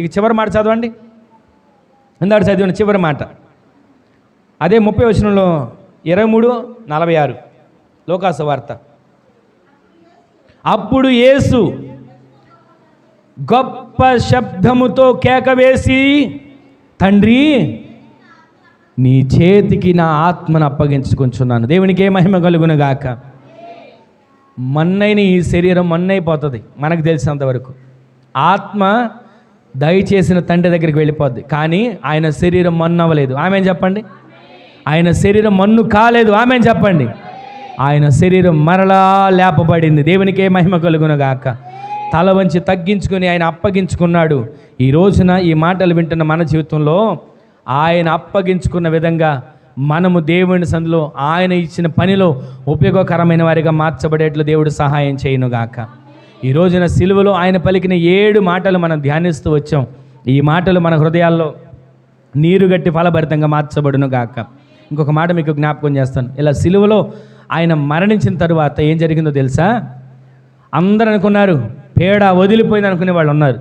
ఇక చివరి మాట చదవండి. ఇందాక చదివిన చివరి మాట. అదే ముప్పై వచనంలో ఇరవై మూడు నలభై ఆరు. లోకాసు వార్త. అప్పుడు యేసు గొప్ప శబ్దముతో కేక వేసి తండ్రి నీ చేతికి నా ఆత్మను అప్పగించుకుంటున్నాను దేవునికి ఏ మహిమ కలుగును గాక? మన్నైన ఈ శరీరం మన్నైపోతుంది మనకు తెలిసినంత వరకు. ఆత్మ దయచేసిన తండ్రి దగ్గరికి వెళ్ళిపోద్ది. కానీ ఆయన శరీరం మన్ను అవ్వలేదు. ఆమె చెప్పండి? ఆయన శరీరం మన్ను కాలేదు. ఆమె చెప్పండి? ఆయన శరీరం మరలా లేపబడింది. దేవునికే మహిమ కలుగును గాక. తల వంచి తగ్గించుకొని ఆయన అప్పగించుకున్నాడు. ఈ రోజున ఈ మాటలు వింటున్న మన జీవితంలో ఆయన అప్పగించుకున్న విధంగా మనము దేవుని సందులో ఆయన ఇచ్చిన పనిలో ఉపయోగకరమైన వారిగా మార్చబడేట్లు దేవుడు సహాయం చేయనుగాక ఈ రోజున సిలువలో ఆయన పలికిన ఏడు మాటలు మనం ధ్యానిస్తూ వచ్చాం. ఈ మాటలు మన హృదయాల్లో నీరుగట్టి ఫలభరితంగా మార్చబడును గాక. ఇంకొక మాట మీకు జ్ఞాపకం చేస్తాను. ఇలా సిలువలో ఆయన మరణించిన తరువాత ఏం జరిగిందో తెలుసా? అందరు అనుకున్నారు పేడ వదిలిపోయింది అనుకునే వాళ్ళు ఉన్నారు.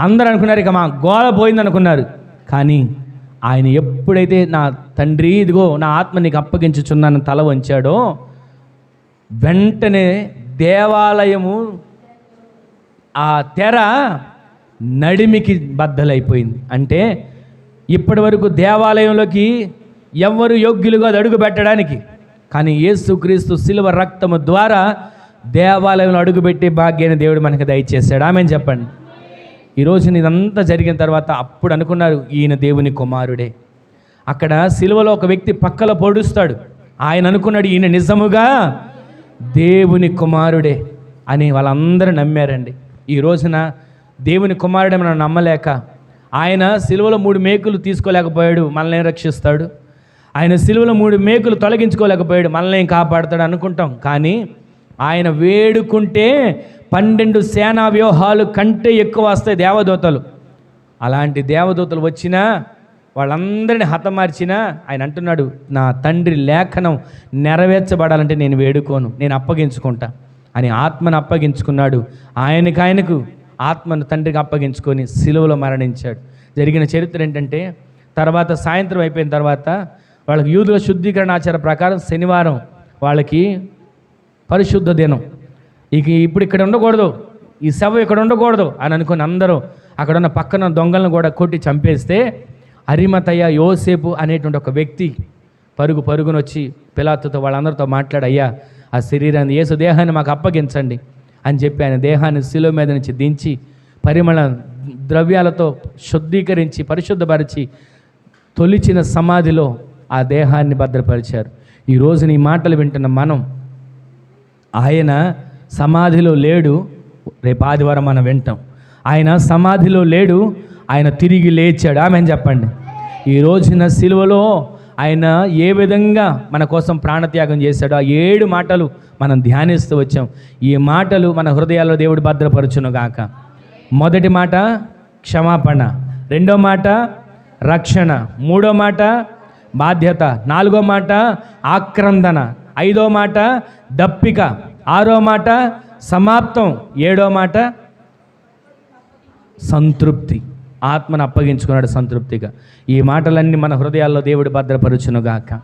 అందరు అనుకున్నారు ఇక మా గోల పోయింది అనుకున్నారు. కానీ ఆయన ఎప్పుడైతే నా తండ్రి ఇదిగో నా ఆత్మ నీకు అప్పగించుచున్నాను తల వంచాడో వెంటనే దేవాలయము ఆ తెర నడిమికి బద్దలైపోయింది. అంటే ఇప్పటి వరకు దేవాలయంలోకి ఎవరు యోగ్యులుగా అది అడుగు పెట్టడానికి కానీ యేసుక్రీస్తు శిలువ రక్తము ద్వారా దేవాలయంలో అడుగుపెట్టే భాగ్యాన్ని దేవుడు మనకు దయచేశాడు. ఆమె చెప్పండి. ఈరోజు ఇదంతా జరిగిన తర్వాత అప్పుడు అనుకున్నారు ఈయన దేవుని కుమారుడే. అక్కడ సిలువలో ఒక వ్యక్తి పక్కలో పొడుస్తాడు. ఆయన అనుకున్నాడు ఈయన నిజముగా దేవుని కుమారుడే అని వాళ్ళందరూ నమ్మారండి. ఈ రోజున దేవుని కుమారుడే మనం నమ్మలేక ఆయన సిలువలో మూడు మేకులు తీసుకోలేకపోయాడు మనల్ని రక్షిస్తాడు? ఆయన సిలువలో మూడు మేకులు తొలగించుకోలేకపోయాడు మనల్ని కాపాడుతాడు అనుకుంటాం. కానీ ఆయన వేడుకుంటే పన్నెండు సేనా వ్యూహాలు కంటే ఎక్కువ వస్తాయి దేవదూతలు. అలాంటి దేవదూతలు వచ్చినా వాళ్ళందరిని హతమార్చినా ఆయన అంటున్నాడు నా తండ్రి లేఖనం నెరవేర్చబడాలంటే నేను వేడుకోను నేను అప్పగించుకుంటా. అని ఆత్మను అప్పగించుకున్నాడు. ఆయనకు ఆయనకు ఆత్మను తండ్రికి అప్పగించుకొని సిలువలో మరణించాడు. జరిగిన చరిత్ర ఏంటంటే తర్వాత సాయంత్రం అయిపోయిన తర్వాత వాళ్ళకి యూదుల శుద్ధీకరణ ఆచార ప్రకారం శనివారం వాళ్ళకి పరిశుద్ధ దినం. ఇక ఇప్పుడు ఇక్కడ ఉండకూడదు. ఈ శవం ఇక్కడ ఉండకూడదు అని అనుకుని అందరూ అక్కడ ఉన్న పక్కన దొంగలను కూడా కొట్టి చంపేస్తే అరిమతయ్య యోసేపు అనేటువంటి ఒక వ్యక్తి పరుగు పరుగునొచ్చి పిలాత్తుతో వాళ్ళందరితో మాట్లాడయ్యా ఆ శరీరాన్ని యేసు దేహాన్ని మాకు అప్పగించండి అని చెప్పి ఆయన దేహాన్ని శిలువ మీద నుంచి దించి పరిమళ ద్రవ్యాలతో శుద్ధీకరించి పరిశుద్ధపరిచి తొలిచిన సమాధిలో ఆ దేహాన్ని భద్రపరిచారు. ఈ రోజున ఈ మాటలు వింటున్న మనం ఆయన సమాధిలో లేడు రేపు ఆదివారం మనం వింటాం. ఆయన సమాధిలో లేడు ఆయన తిరిగి లేచాడు. ఆమె చెప్పండి. ఈ రోజున సిలువలో ఆయన ఏ విధంగా మన కోసం ప్రాణత్యాగం చేశాడో ఆ ఏడు మాటలు మనం ధ్యానిస్తూ వచ్చాం. ఈ మాటలు మన హృదయాల్లో దేవుడు భద్రపరచును గాక మొదటి మాట క్షమాపణ. రెండో మాట రక్షణ. మూడో మాట బాధ్యత. నాలుగో మాట ఆక్రందన. ఐదో మాట దప్పిక. ఆరో మాట సమాప్తం. ఏడో మాట సంతృప్తి. ఆత్మను అప్పగించుకున్నాడు సంతృప్తిగా. ఈ మాటలన్నీ మన హృదయాల్లో దేవుడు భద్రపరుచునుగాక.